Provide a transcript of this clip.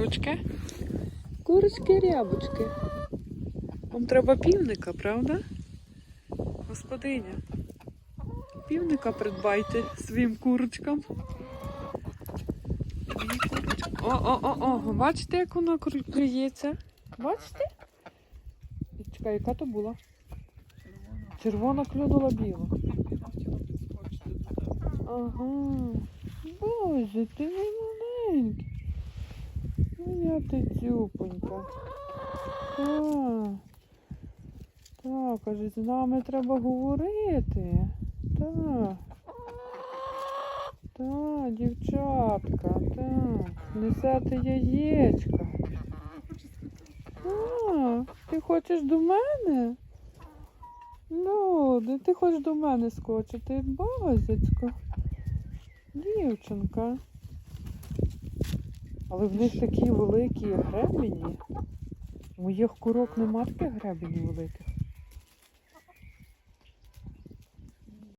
курочки. Курочки рябочки. Вам треба півника, правда? Господиня. Півника придбайте своїм курочкам. О, о, о, о, бачите, як кру- клюється? Бачите? Чекай, яка то була? Червона клюнула біла. Ага. Боже, ти мій я ти цюпонька. Так. Так, каже, з нами треба говорити. Так. Так, дівчатка, так. Несете яєчка. А, ти хочеш до мене? Ну, ти хочеш до мене скочити? Базочка. Дівчинка. Але в них такі великі гребені. У моїх курок нема таких гребенів великих.